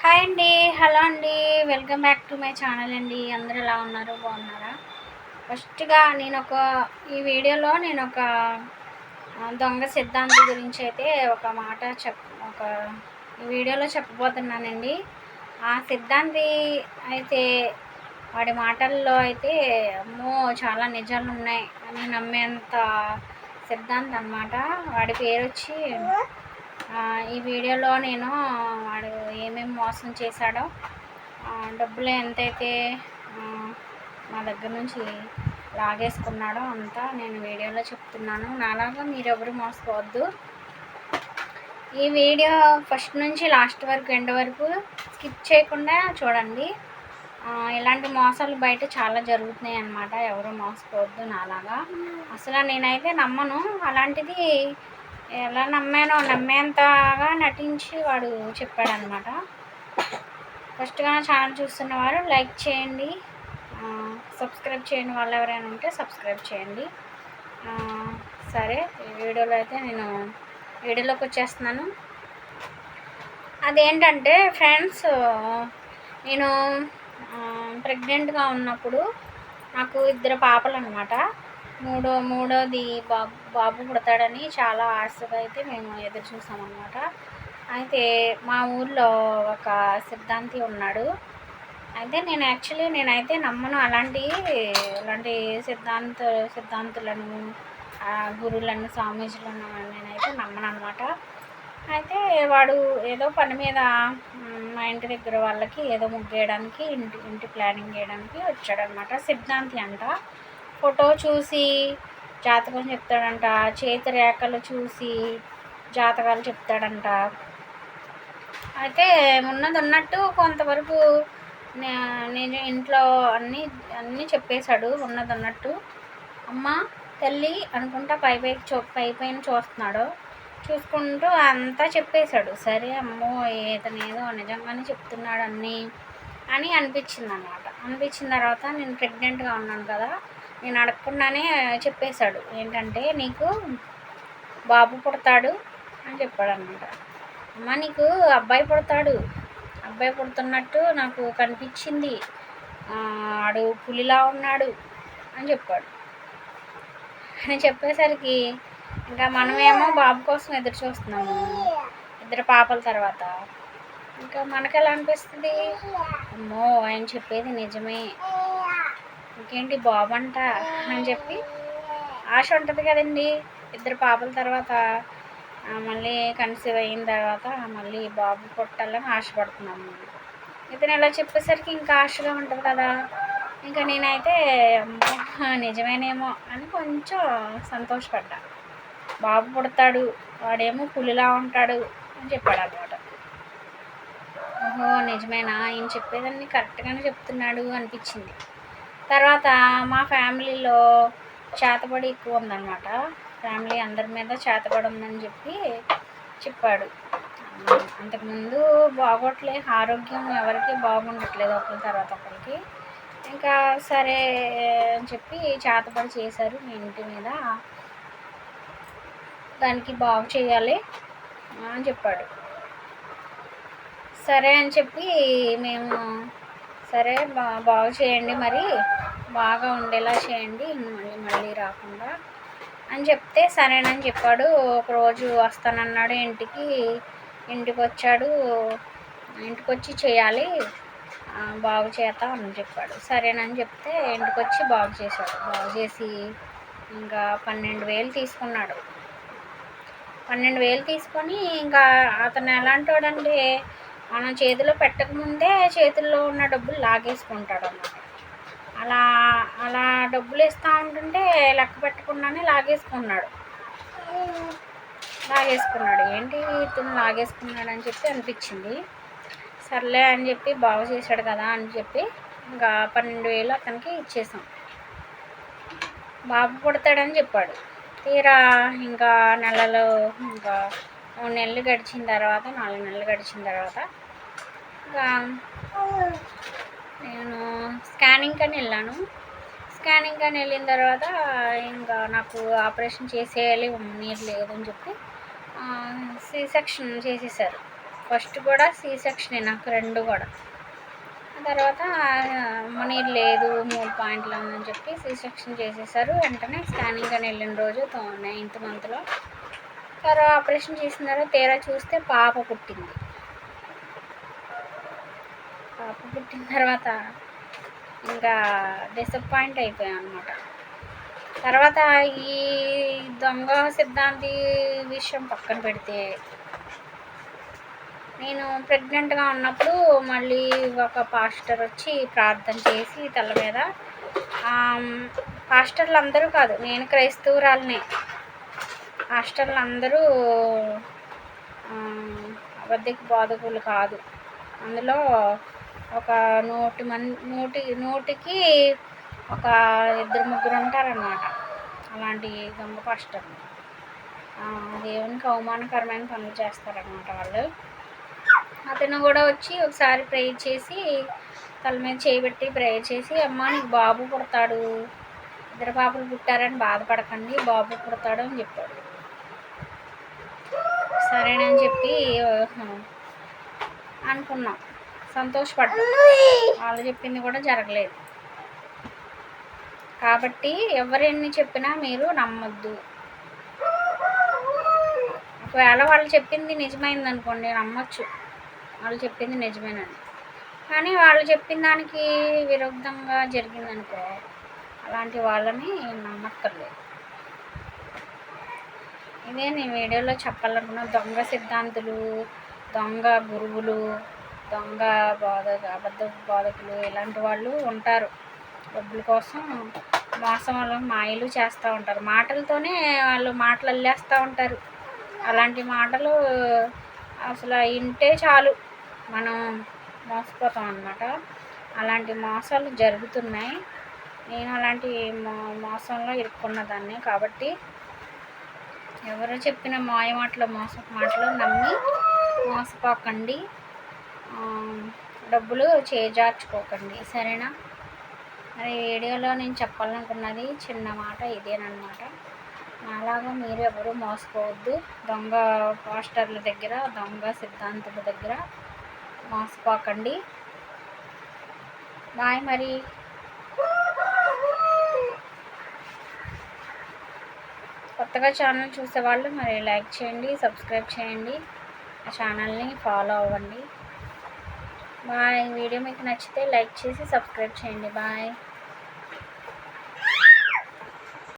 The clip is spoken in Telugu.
హాయ్ అండి హలో అండి. Welcome back to my channel అండి. అందరూ ఎలా ఉన్నారు? బాగున్నారా? ఫస్ట్గా నేను ఒక ఈ వీడియోలో నేను ఒక దొంగ సిద్ధాంతి గురించి అయితే ఒక మాట చెప్ ఒక వీడియోలో చెప్పబోతున్నానండి. ఆ సిద్ధాంతి అయితే వాడి మాటల్లో అయితే అమ్మో చాలా నిజాలు ఉన్నాయి అని నమ్మేంత సిద్ధాంతి అనమాట వాడి పేరు వచ్చి ఈ వీడియోలో నేను ఏమేమి మోసం చేశాడో డబ్బులు ఎంతైతే మా దగ్గర నుంచి లాగేసుకున్నాడో అంతా నేను వీడియోలో చెప్తున్నాను. నాలాగా మీరెవరు మోసపోవద్దు. ఈ వీడియో ఫస్ట్ నుంచి లాస్ట్ వరకు ఎండ్ వరకు స్కిప్ చేయకుండా చూడండి. ఇలాంటి మోసాలు బయట చాలా జరుగుతున్నాయి అన్నమాట. ఎవరు మోసపోవద్దు నాలాగా. అసలు నేనైతే నమ్మను. అలాంటిది ఎలా నమ్మానో నమ్మేంతగా నటించి వాడు చెప్పాడనమాట ఫస్ట్గా ఛానల్ చూస్తున్నవారు లైక్ చేయండి. సబ్స్క్రైబ్ చేయని వాళ్ళు ఎవరైనా ఉంటే సబ్స్క్రైబ్ చేయండి. సరే ఈ వీడియోలో అయితే నేను వీడియోలోకి వచ్చేస్తున్నాను. అదేంటంటే ఫ్రెండ్స్ నేను ప్రెగ్నెంట్గా ఉన్నప్పుడు నాకు ఇద్దరు పాపలు అనమాట మూడో మూడోది బాబు బాబు పుడతాడని చాలా ఆశగా అయితే మేము ఎదురు చూసామన్నమాట అయితే మా ఊర్లో ఒక సిద్ధాంతి ఉన్నాడు. అయితే నేను యాక్చువల్లీ నేనైతే నమ్మను అలాంటి అలాంటి సిద్ధాంత సిద్ధాంతులను ఆ, గురువులను స్వామీజులను నేనైతే నమ్మను అనమాట అయితే వాడు ఏదో పని మీద మా ఇంటి దగ్గర వాళ్ళకి ఏదో ముగ్గేయడానికి ఇంటి ఇంటి ప్లానింగ్ చేయడానికి వచ్చాడనమాట సిద్ధాంతి అంట. ఫోటో చూసి జాతకం చెప్తాడంట చేతి రేఖలు చూసి జాతకాలు చెప్తాడంట. అయితే ఉన్నది ఉన్నట్టు కొంతవరకు నే- నేను ఇంట్లో అన్నీ అన్నీ చెప్పేశాడు ఉన్నది ఉన్నట్టు. అమ్మ తల్లి అనుకుంటా పై పైకి చూ పై పైన చూస్తున్నాడు. చూసుకుంటూ అంతా చెప్పేశాడు. సరే అమ్మో ఇతను ఏదో నిజంగానే చెప్తున్నాడు అన్నీ అని అనిపించింది అనమాట అనిపించిన తర్వాత నేను ప్రెగ్నెంట్గా ఉన్నాను కదా నేను అడగకుండానే చెప్పేశాడు. ఏంటంటే నీకు బాబు పుడతాడు అని చెప్పాడు అనమాట అమ్మ నీకు అబ్బాయి పుడతాడు. అబ్బాయి పుడుతున్నట్టు నాకు కనిపించింది. ఆడు పులిలా ఉన్నాడు అని చెప్పాడు. అని చెప్పేసరికి ఇంకా మనమేమో బాబు కోసం ఎదురు చూస్తున్నాము. ఇద్దరు పాపల తర్వాత. ఇంకా మనకు ఎలా అనిపిస్తుంది? అమ్మో ఆయన చెప్పేది నిజమే. ఇంకేంటి బాబు అంట అని చెప్పి ఆశ ఉంటుంది కదండి. ఇద్దరు పాపల తర్వాత మళ్ళీ కన్సీవ్ అయిన తర్వాత మళ్ళీ బాబు పుట్టాలని ఆశపడుతున్నాము ఇతను ఇలా చెప్పేసరికి ఇంకా ఆశగా ఉంటుంది కదా. ఇంకా నేనైతే నిజమేనేమో అని కొంచెం సంతోషపడ్డా. బాబు పుడతాడు వాడేమో పులిలా ఉంటాడు అని చెప్పాడు అనమాట ఓహో నిజమేనా? ఆయన చెప్పేదాన్ని కరెక్ట్గానే చెప్తున్నాడు అనిపించింది. తర్వాత మా ఫ్యామిలీలో చేతబడి ఎక్కువ ఉందన్నమాట ఫ్యామిలీ అందరి మీద చేతబడి ఉందని చెప్పి చెప్పాడు. అంతకుముందు బాగోట్లే ఆరోగ్యం ఎవరికి బాగుండట్లేదు ఒకరి తర్వాత ఒకరికి ఇంకా సరే అని చెప్పి చేతబడి చేశారు మీ ఇంటి మీద. దానికి బాగు చేయాలి అని చెప్పాడు. సరే అని చెప్పి మేము సరే బా బాగు చేయండి మరి. బాగా ఉండేలా చేయండి. మళ్ళీ మళ్ళీ రాకుండా. అని చెప్తే సరేనని చెప్పాడు. ఒకరోజు వస్తానన్నాడు ఇంటికి. ఇంటికి వచ్చాడు. ఇంటికి వచ్చి చేయాలి. బాగు చేద్దాం అని చెప్పాడు. సరేనని చెప్తే ఇంటికి వచ్చి బాగు చేశాడు. బాగు చేసి ఇంకా పన్నెండు వేలు తీసుకున్నాడు. పన్నెండు వేలు తీసుకొని ఇంకా అతను ఎలాంటి వాడంటే మనం చేతిలో పెట్టకముందే చేతుల్లో ఉన్న డబ్బులు లాగేసుకుంటాడు అన్నమాట. అలా అలా డబ్బులు ఇస్తూ ఉంటుంటే లెక్క పెట్టకుండానే లాగేసుకున్నాడు. లాగేసుకున్నాడు. ఏంటి ఇతను లాగేసుకున్నాడు అని చెప్పి అనిపించింది. సర్లే అని చెప్పి బాగు చేశాడు కదా అని చెప్పి ఇంకా పన్నెండు వేలు అతనికి ఇచ్చేసాం. బాబు పుడతాడని చెప్పాడు. తీరా ఇంకా నెలలో ఇంకా మూడు నెలలు గడిచిన తర్వాత నాలుగు నెలలు గడిచిన తర్వాత ఇంకా నేను స్కానింగ్ అని వెళ్ళాను. స్కానింగ్ అని వెళ్ళిన తర్వాత ఇంకా నాకు ఆపరేషన్ చేసేయాలి నీరు లేదని చెప్పి సి సెక్షన్ చేసేసారు. ఫస్ట్ కూడా సి సెక్షనే నాకు రెండు కూడా. తర్వాత నీరు లేదు మూడు పాయింట్లు ఉందని చెప్పి సి సెక్షన్ చేసేసారు. వెంటనే స్కానింగ్ అని వెళ్ళిన రోజు నైన్త్ మంత్లో తర్వాత ఆపరేషన్ చేసినారు తేరా తీరా చూస్తే పాప పుట్టింది. పాప పుట్టిన తర్వాత ఇంకా డిసప్పాయింట్ అయిపోయాం అనమాట తర్వాత ఈ దొంగ సిద్ధాంతి విషయం పక్కన పెడితే నేను ప్రెగ్నెంట్గా ఉన్నప్పుడు మళ్ళీ ఒక పాస్టర్ వచ్చి ప్రార్థన చేసి తల మీద పాస్టర్లు అందరూ కాదు నేను క్రైస్తవురాలనే. హాస్టల్ అందరూ అబద్ధిక బాధకులు కాదు. అందులో ఒక నూటి మంది నూటి నూటికి ఒక ఇద్దరు ముగ్గురు ఉంటారన్నమాట. అలాంటి దొంగ పాస్టర్లు దేవునికి అవమానకరమైన పనులు చేస్తారనమాట వాళ్ళు. అతను కూడా వచ్చి ఒకసారి ప్రేయర్ చేసి తల మీద చేయబెట్టి ప్రేయర్ చేసి అమ్మ నీకు బాబు పుడతాడు. ఇద్దరు పాపలు పుట్టారని బాధపడకండి. బాబు పుడతాడు అని చెప్పాడు. సరేనని చెప్పి అనుకున్నాం. సంతోషపడ్డాం. వాళ్ళు చెప్పింది కూడా జరగలేదు. కాబట్టి ఎవరెన్ని చెప్పినా మీరు నమ్మొద్దు. ఒకవేళ వాళ్ళు చెప్పింది నిజమైంది అనుకోండి నమ్మచ్చు. వాళ్ళు చెప్పింది నిజమేనండి. కానీ వాళ్ళు చెప్పిన దానికి విరుద్ధంగా జరిగిందనుకో అలాంటి వాళ్ళని నమ్మక్కర్లేదు. ఇదే నేను వీడియోలో చెప్పాలనుకున్న దొంగ సిద్ధాంతులు దొంగ గురువులు దొంగ బోధ అబద్ధ బోధకులు ఇలాంటి వాళ్ళు ఉంటారు. డబ్బుల కోసం మోసం వాళ్ళు మాయలు చేస్తూ ఉంటారు. మాటలతోనే వాళ్ళు మాటలు అల్లేస్తూ ఉంటారు. అలాంటి మాటలు అసలు వింటే చాలు. మనం మోసపోతాం అన్నమాట. అలాంటి మోసాలు జరుగుతున్నాయి. నేను అలాంటి మో మోసంలో ఇరుక్కున్న దాన్ని కాబట్టి ఎవరు చెప్పిన మాయ మాటలు మోస మాటలు నమ్మి మోసపోకండి. డబ్బులు చేజార్చుకోకండి. సరేనా? మరి వీడియోలో నేను చెప్పాలనుకున్నది చిన్న మాట ఇదేనమాట అలాగా మీరు ఎవరు మోసపోవద్దు. దొంగ పోస్టర్ల దగ్గర దొంగ సిద్ధాంతుల దగ్గర మోసపోకండి. బాయ్ మరి. కొత్తగా ఛానల్ చూసేవాళ్ళు మరి లైక్ చేయండి సబ్స్క్రైబ్ చేయండి. ఆ ఛానల్ని ఫాలో అవ్వండి. బాయ్. వీడియో మీకు నచ్చితే లైక్ చేసి సబ్స్క్రైబ్ చేయండి. బాయ్.